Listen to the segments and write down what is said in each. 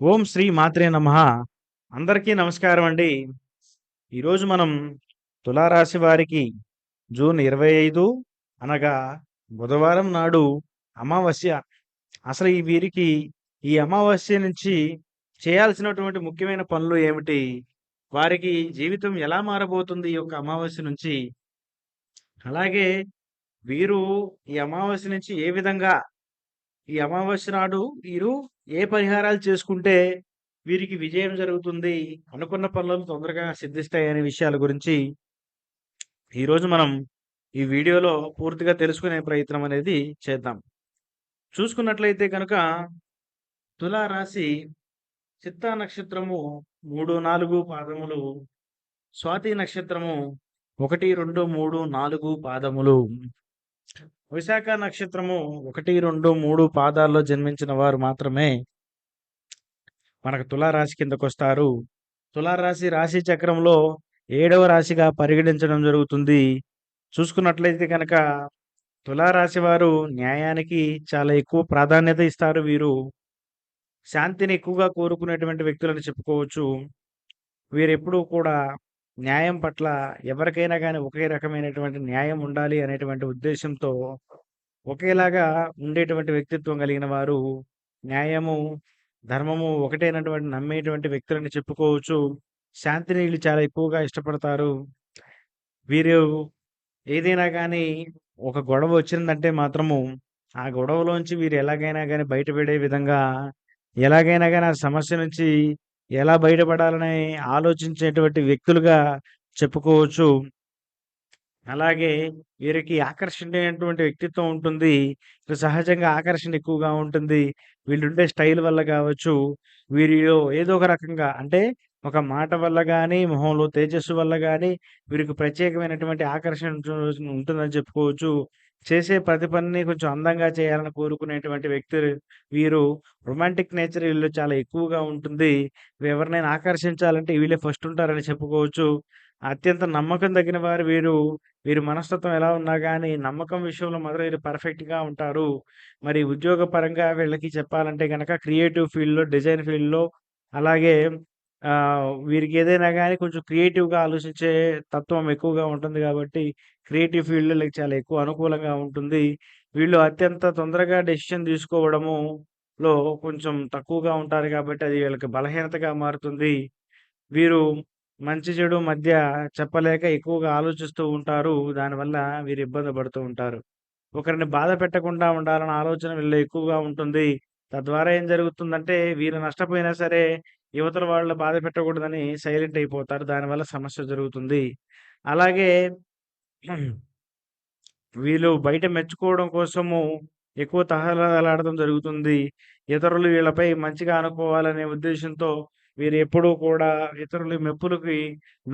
ఓం శ్రీ మాత్రే నమ. అందరికీ నమస్కారం అండి. ఈరోజు మనం తులారాశి వారికి జూన్ ఇరవై ఐదు అనగా బుధవారం నాడు అమావాస్య. అసలు ఈ వీరికి ఈ అమావాస్య నుంచి చేయాల్సినటువంటి ముఖ్యమైన పనులు ఏమిటి? వారికి జీవితం ఎలా మారబోతుంది ఈ యొక్క అమావాస్య నుంచి? అలాగే వీరు ఈ అమావాస్య నుంచి ఏ విధంగా ఈ అమావాస్య నాడు వీరు ఏ పరిహారాలు చేసుకుంటే వీరికి విజయం జరుగుతుంది అనుకున్న పనులను తొందరగా సిద్ధిస్తాయి అనే విషయాల గురించి ఈరోజు మనం ఈ వీడియోలో పూర్తిగా తెలుసుకునే ప్రయత్నం అనేది చేద్దాం. చూసుకున్నట్లయితే కనుక తులారాశి చిత్తా నక్షత్రము మూడు నాలుగు పాదములు స్వాతి నక్షత్రము ఒకటి రెండు మూడు నాలుగు పాదములు. విశాఖ నక్షత్రము ఒకటి రెండు మూడు పాదాల్లో జన్మించిన వారు మాత్రమే మనకు తులారాశి కిందకు వస్తారు తులారాశి రాశి చక్రంలో ఏడవ రాశిగా పరిగణించడం జరుగుతుంది. చూసుకున్నట్లయితే కనుక తులారాశి వారు న్యాయానికి చాలా ఎక్కువ ప్రాధాన్యత ఇస్తారు వీరు. శాంతిని ఎక్కువగా కోరుకునేటువంటి వ్యక్తులని చెప్పుకోవచ్చు. వీరెప్పుడూ కూడా న్యాయం పట్ల ఎవరికైనా కానీ ఒకే రకమైనటువంటి న్యాయం ఉండాలి అనేటువంటి ఉద్దేశంతో ఒకేలాగా ఉండేటువంటి వ్యక్తిత్వం కలిగిన వారు న్యాయము ధర్మము ఒకటైనటువంటి నమ్మేటువంటి వ్యక్తులని చెప్పుకోవచ్చు. శాంతిని వీళ్ళు చాలా ఎక్కువగా ఇష్టపడతారు. వీరు ఏదైనా కానీ ఒక గొడవ వచ్చిందంటే మాత్రము ఆ గొడవలోంచి వీరు ఎలాగైనా కానీ బయటపడే విధంగా ఎలాగైనా కానీ ఆ సమస్య నుంచి ఎలా బయటపడాలని ఆలోచించేటువంటి వ్యక్తులుగా చెప్పుకోవచ్చు. అలాగే వీరికి ఆకర్షణీయమైనటువంటి వ్యక్తిత్వం ఉంటుంది. సహజంగా ఆకర్షణ ఎక్కువగా ఉంటుంది. వీళ్ళుండే స్టైల్ వల్ల కావచ్చు వీరిలో ఏదో ఒక రకంగా అంటే ఒక మాట వల్ల కానీ మొహంలో తేజస్సు వల్ల కానీ వీరికి ప్రత్యేకమైనటువంటి ఆకర్షణ ఉంటుందని చెప్పుకోవచ్చు. చేసే ప్రతి పనిని కొంచెం అందంగా చేయాలని కోరుకునేటువంటి వ్యక్తులు వీరు. రొమాంటిక్ నేచర్ వీళ్ళు చాలా ఎక్కువగా ఉంటుంది. ఎవరినైనా ఆకర్షించాలంటే వీళ్ళే ఫస్ట్ ఉంటారని చెప్పుకోవచ్చు. అత్యంత నమ్మకం తగిన వారు వీరు. వీరి మనస్తత్వం ఎలా ఉన్నా కానీ నమ్మకం విషయంలో మాత్రం వీరు పర్ఫెక్ట్గా ఉంటారు. మరి ఉద్యోగపరంగా వీళ్ళకి చెప్పాలంటే కనుక క్రియేటివ్ ఫీల్డ్లో డిజైన్ ఫీల్డ్లో అలాగే వీరికి ఏదైనా కానీ కొంచెం క్రియేటివ్గా ఆలోచించే తత్వం ఎక్కువగా ఉంటుంది కాబట్టి క్రియేటివ్ ఫీల్డ్లో చాలా ఎక్కువ అనుకూలంగా ఉంటుంది. వీళ్ళు అత్యంత తొందరగా డెసిషన్ తీసుకోవడము లో కొంచెం తక్కువగా ఉంటారు కాబట్టి అది వీళ్ళకి బలహీనతగా మారుతుంది. వీరు మంచి చెడు మధ్య చెప్పలేక ఎక్కువగా ఆలోచిస్తూ ఉంటారు. దానివల్ల వీరు ఇబ్బంది పడుతూ ఉంటారు. ఒకరిని బాధ పెట్టకుండా ఉండాలన్న ఆలోచన వీళ్ళు ఎక్కువగా ఉంటుంది. తద్వారా ఏం జరుగుతుందంటే వీరు నష్టపోయినా సరే యువతల వాళ్ళ బాధ పెట్టకూడదని సైలెంట్ అయిపోతారు. దానివల్ల సమస్య జరుగుతుంది. అలాగే వీళ్ళు బయట మెచ్చుకోవడం కోసము ఎక్కువ తహలాడడం జరుగుతుంది. ఇతరులు వీళ్ళపై మంచిగా అనుకోవాలనే ఉద్దేశంతో వీరు ఎప్పుడూ కూడా ఇతరుల మెప్పులకి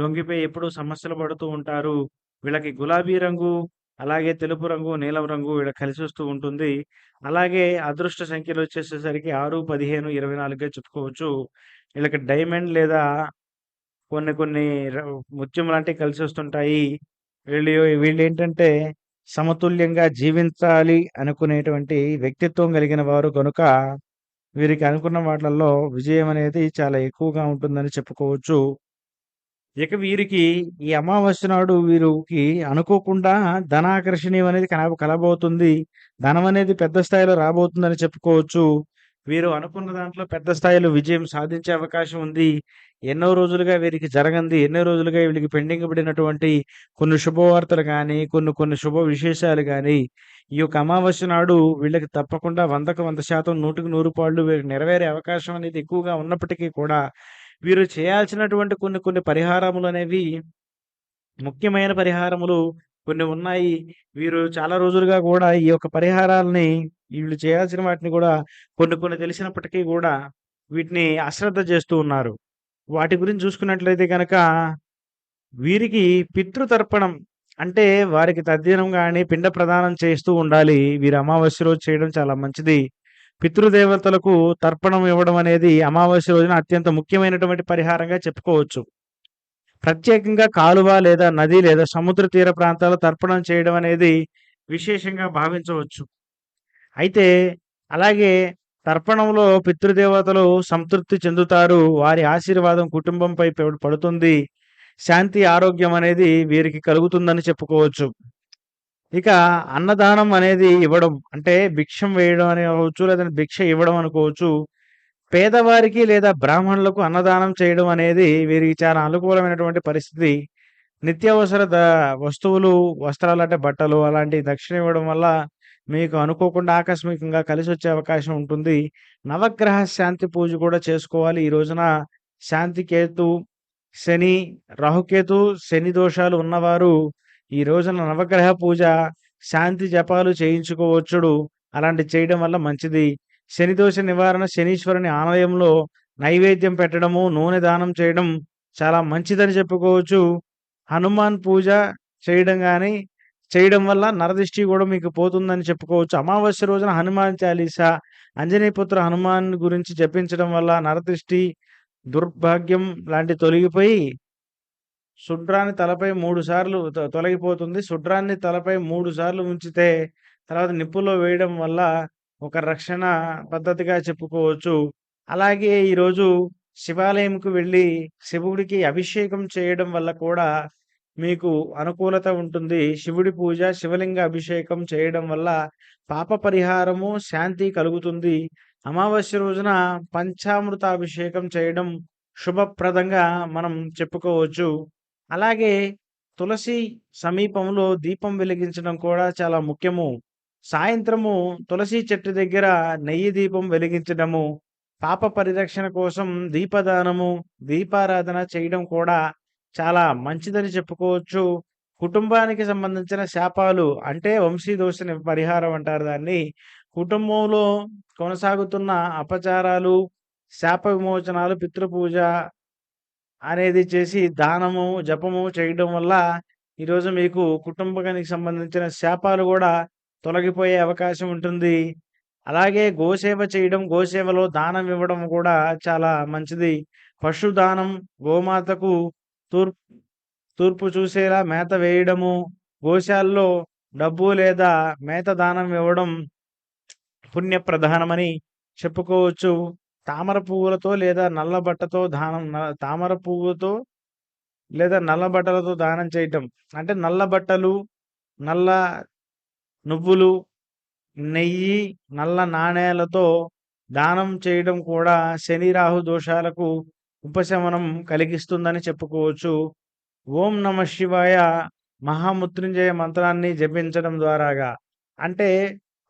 లొంగిపోయి ఎప్పుడూ సమస్యలు పడుతూ ఉంటారు. వీళ్ళకి గులాబీ రంగు అలాగే తెలుపు రంగు నీలం రంగు ఇక్కడ కలిసి వస్తూ ఉంటుంది. అలాగే అదృష్ట సంఖ్యలు వచ్చేసేసరికి ఆరు పదిహేను ఇరవై నాలుగుగా చెప్పుకోవచ్చు. వీళ్ళకి డైమండ్ లేదా కొన్ని కొన్ని ముత్యం లాంటివి కలిసి వస్తుంటాయి వీళ్ళు వీళ్ళు ఏంటంటే సమతుల్యంగా జీవించాలి అనుకునేటువంటి వ్యక్తిత్వం కలిగిన వారు కనుక వీరికి అనుకున్న వాటిల్లో విజయం అనేది చాలా ఎక్కువగా ఉంటుందని చెప్పుకోవచ్చు. ఇక వీరికి ఈ అమావాస్య నాడు వీరికి అనుకోకుండా ధనాకర్షణీయం అనేది కన కలబోతుంది. ధనం అనేది పెద్ద స్థాయిలో రాబోతుందని చెప్పుకోవచ్చు. వీరు అనుకున్న దాంట్లో పెద్ద స్థాయిలో విజయం సాధించే అవకాశం ఉంది. ఎన్నో రోజులుగా వీరికి జరగంది. ఎన్నో రోజులుగా వీళ్ళకి పెండింగ్ పడినటువంటి కొన్ని శుభవార్తలు కానీ కొన్ని కొన్ని శుభ విశేషాలు కానీ ఈ యొక్క అమావాస్య నాడు వీళ్ళకి తప్పకుండా వందకు వంద శాతం నూటికి నూరు పాళ్ళు వీరికి నెరవేరే అవకాశం అనేది ఎక్కువగా ఉన్నప్పటికీ కూడా వీరు చేయాల్సినటువంటి కొన్ని కొన్ని పరిహారములు అనేవి ముఖ్యమైన పరిహారములు కొన్ని ఉన్నాయి. వీరు చాలా రోజులుగా కూడా ఈ యొక్క పరిహారాలని వీళ్ళు చేయాల్సిన వాటిని కూడా కొన్ని కొన్ని తెలిసినప్పటికీ కూడా వీటిని అశ్రద్ధ చేస్తూ ఉన్నారు. వాటి గురించి చూసుకున్నట్లయితే కనుక వీరికి పితృతర్పణం అంటే వారికి తద్దినం కానీ పిండ ప్రదానం చేస్తూ ఉండాలి. వీరు అమావాస్య రోజు చేయడం చాలా మంచిది. పితృదేవతలకు తర్పణం ఇవ్వడం అనేది అమావాస్య రోజున అత్యంత ముఖ్యమైనటువంటి పరిహారంగా చెప్పుకోవచ్చు. ప్రత్యేకంగా కాలువ లేదా నది లేదా సముద్ర తీర ప్రాంతాల్లో తర్పణం చేయడం అనేది విశేషంగా భావించవచ్చు. అయితే అలాగే తర్పణంలో పితృదేవతలు సంతృప్తి చెందుతారు వారి ఆశీర్వాదం కుటుంబంపై పడుతుంది శాంతి ఆరోగ్యం అనేది వీరికి కలుగుతుందని చెప్పుకోవచ్చు. ఇక అన్నదానం అనేది ఇవ్వడం అంటే భిక్షం వేయడం అని అవ్వచ్చు లేదంటే భిక్ష ఇవ్వడం అనుకోవచ్చు పేదవారికి లేదా బ్రాహ్మణులకు అన్నదానం చేయడం అనేది వీరికి చాలా అనుకూలమైనటువంటి పరిస్థితి. నిత్యావసర ద వస్తువులు వస్త్రాలు అంటే బట్టలు అలాంటి దక్షిణ ఇవ్వడం వల్ల మీకు అనుకోకుండా ఆకస్మికంగా కలిసి వచ్చే అవకాశం ఉంటుంది. నవగ్రహ శాంతి పూజ కూడా చేసుకోవాలి. ఈ రోజున శాంతికేతు శని రాహుకేతు శని దోషాలు ఉన్నవారు ఈ రోజున నవగ్రహ పూజ శాంతి జపాలు చేయించుకోవచ్చుడు అలాంటి చేయడం వల్ల మంచిది. శనిదోష నివారణ శనీశ్వరుని ఆలయంలో నైవేద్యం పెట్టడము నూనె దానం చేయడం చాలా మంచిదని చెప్పుకోవచ్చు. హనుమాన్ పూజ చేయడం కానీ చేయడం వల్ల నరదిష్టి కూడా మీకు పోతుందని చెప్పుకోవచ్చు. అమావాస్య రోజున హనుమాన్ చాలీసా అంజనీపుత్ర హనుమాన్ గురించి జపించడం వల్ల నరదృష్టి దుర్భాగ్యం లాంటి తొలగిపోయి శుడ్రాన్ని తలపై మూడు సార్లు తొ- తొలగిపోతుంది. శుడ్రాన్ని తలపై మూడు సార్లు ఉంచితే తర్వాత నిప్పులో వేయడం వల్ల ఒక రక్షణ పద్ధతిగా చెప్పుకోవచ్చు. అలాగే ఈరోజు శివాలయంకు వెళ్ళి శివుడికి అభిషేకం చేయడం వల్ల కూడా మీకు అనుకూలత ఉంటుంది. శివుడి పూజ శివలింగ అభిషేకం చేయడం వల్ల పాప పరిహారము శాంతి కలుగుతుంది. అమావాస్య రోజున పంచామృత అభిషేకం చేయడం శుభప్రదంగా మనం చెప్పుకోవచ్చు. అలాగే తులసి సమీపంలో దీపం వెలిగించడం కూడా చాలా ముఖ్యము. సాయంత్రము తులసి చెట్టు దగ్గర నెయ్యి దీపం వెలిగించడము పాప పరిరక్షణ కోసం దీపదానము దీపారాధన చేయడం కూడా చాలా మంచిదని చెప్పుకోవచ్చు. కుటుంబానికి సంబంధించిన శాపాలు అంటే వంశీదోష ని- పరిహారం అంటారు దాన్ని. కుటుంబంలో కొనసాగుతున్న అపచారాలు శాప విమోచనాలు పితృపూజ అనేది చేసి దానము జపము చేయడం వల్ల ఈరోజు మీకు కుటుంబానికి సంబంధించిన శాపాలు కూడా తొలగిపోయే అవకాశం ఉంటుంది. అలాగే గోసేవ చేయడం గోసేవలో దానం ఇవ్వడం కూడా చాలా మంచిది. పశు దానం గోమాతకు తూర్పు తూర్పు చూసేలా మేత వేయడము గోశాల్లో డబ్బు లేదా మేత దానం ఇవ్వడం పుణ్యప్రధానమని చెప్పుకోవచ్చు. తామర పువ్వులతో లేదా నల్ల బట్టతో దానం తామర పువ్వుతో లేదా నల్ల బట్టలతో దానం చేయటం. అంటే నల్ల బట్టలు నల్ల నువ్వులు నెయ్యి నల్ల నాణేలతో దానం చేయడం కూడా శని రాహు దోషాలకు ఉపశమనం కలిగిస్తుందని చెప్పుకోవచ్చు. ఓం నమ శివాయ మహామృత్యుంజయ మంత్రాన్ని జపించడం ద్వారాగా. అంటే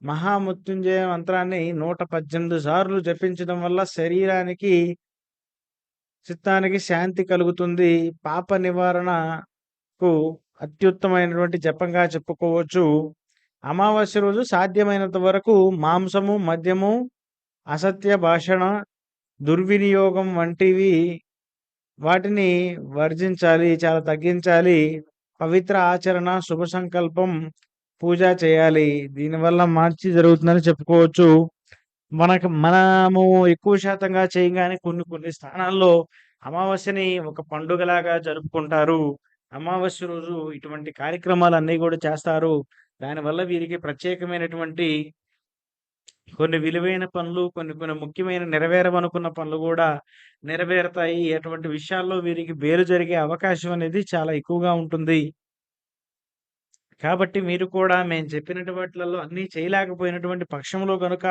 మహామృత్యుంజయ మంత్రాన్ని నూట పద్దెనిమిది సార్లు జపించడం వల్ల శరీరానికి చిత్తానికి శాంతి కలుగుతుంది. పాప నివారణకు అత్యుత్తమైనటువంటి జపంగా చెప్పుకోవచ్చు. అమావాస్య రోజు సాధ్యమైనంత వరకు మాంసము మద్యము అసత్య భాషణ దుర్వినియోగం వంటివి వాటిని వర్జించాలి చాలా తగ్గించాలి. పవిత్ర ఆచరణ శుభ సంకల్పం పూజ చేయాలి. దీనివల్ల మంచి జరుగుతుందని చెప్పుకోవచ్చు. మనకు మనము ఎక్కువ శాతంగా చేయగానే కొన్ని కొన్ని స్థానాల్లో అమావాస్యని ఒక పండుగలాగా జరుపుకుంటారు. అమావాస్య రోజు ఇటువంటి కార్యక్రమాలు అన్నీ కూడా చేస్తారు. దానివల్ల వీరికి ప్రత్యేకమైనటువంటి కొన్ని విలువైన పనులు కొన్ని కొన్ని ముఖ్యమైన నెరవేరవనుకున్న పనులు కూడా నెరవేరుతాయి. అటువంటి విషయాల్లో వీరికి బేరు జరిగే అవకాశం అనేది చాలా ఎక్కువగా ఉంటుంది. కాబట్టి మీరు కూడా మేము చెప్పినటువంటి వాటిలలో అన్నీ చేయలేకపోయినటువంటి పక్షంలో కనుక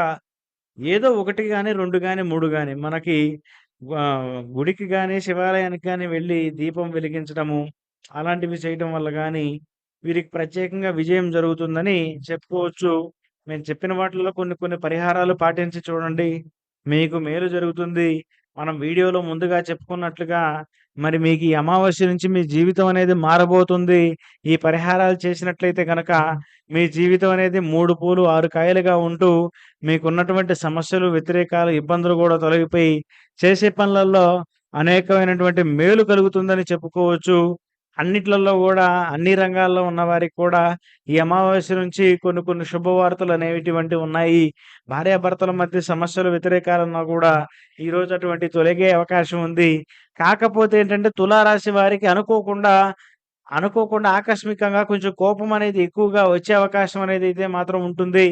ఏదో ఒకటి కానీ రెండు కానీ మూడు కానీ మనకి గుడికి కానీ శివాలయానికి కానీ వెళ్ళి దీపం వెలిగించడము అలాంటివి చేయడం వల్ల కానీ వీరికి ప్రత్యేకంగా విజయం జరుగుతుందని చెప్పుకోవచ్చు. మేము చెప్పిన వాటిలో కొన్ని కొన్ని పరిహారాలు పాటించి చూడండి. మీకు మేలు జరుగుతుంది. మనం వీడియోలో ముందుగా చెప్పుకున్నట్లుగా మరి మీకు ఈ అమావాస్య నుంచి మీ జీవితం అనేది మారబోతుంది. ఈ పరిహారాలు చేసినట్లయితే కనుక మీ జీవితం అనేది మూడు పూలు ఆరు కాయలుగా ఉంటూ మీకున్నటువంటి సమస్యలు వ్యతిరేకాలు ఇబ్బందులు కూడా తొలగిపోయి చేసే పనులలో అనేకమైనటువంటి మేలు కలుగుతుందని చెప్పుకోవచ్చు. అన్నిట్లలో కూడా అన్ని రంగాల్లో ఉన్న వారికి కూడా ఈ అమావాస్య నుంచి కొన్ని కొన్ని శుభవార్తలు అనేటువంటి ఉన్నాయి భార్యాభర్తల మధ్య సమస్యలు వ్యతిరేకాలన్నా కూడా ఈరోజు అటువంటి తొలగే అవకాశం ఉంది కాకపోతే ఏంటంటే తులారాశి వారికి అనుకోకుండా అనుకోకుండా ఆకస్మికంగా కొంచెం కోపం అనేది ఎక్కువగా వచ్చే అవకాశం అనేది అయితే మాత్రం ఉంటుంది.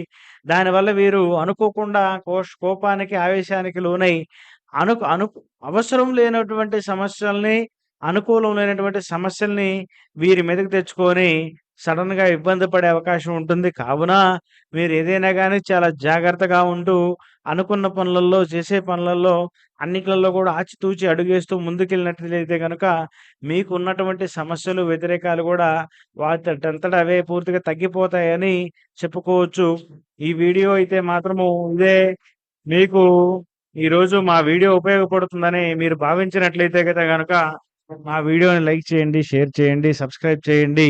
దానివల్ల వీరు అనుకోకుండా కోష్ కోపానికి, ఆవేశానికి లోనై అనుకు అనుకు అవసరం లేనటువంటి సమస్యల్ని, అనుకూలం లేనటువంటి సమస్యల్ని వీరి మీదకి తెచ్చుకొని సడన్గా ఇబ్బంది పడే అవకాశం ఉంటుంది. కావున మీరు ఏదైనా కానీ చాలా జాగ్రత్తగా ఉంటూ అనుకున్న పనులలో చేసే పనులలో అన్నిట్లలో కూడా ఆచితూచి అడుగేస్తూ ముందుకెళ్ళినట్లయితే కనుక మీకు ఉన్నటువంటి సమస్యలు, వ్యతిరేకాలు కూడా వాటంతట అవే పూర్తిగా తగ్గిపోతాయని చెప్పుకోవచ్చు. ఈ వీడియో అయితే మాత్రము ఇదే మీకు ఈరోజు మా వీడియో ఉపయోగపడుతుందని మీరు భావించినట్లయితే గట గనక మా వీడియోని లైక్ చేయండి, షేర్ చేయండి, సబ్స్క్రైబ్ చేయండి.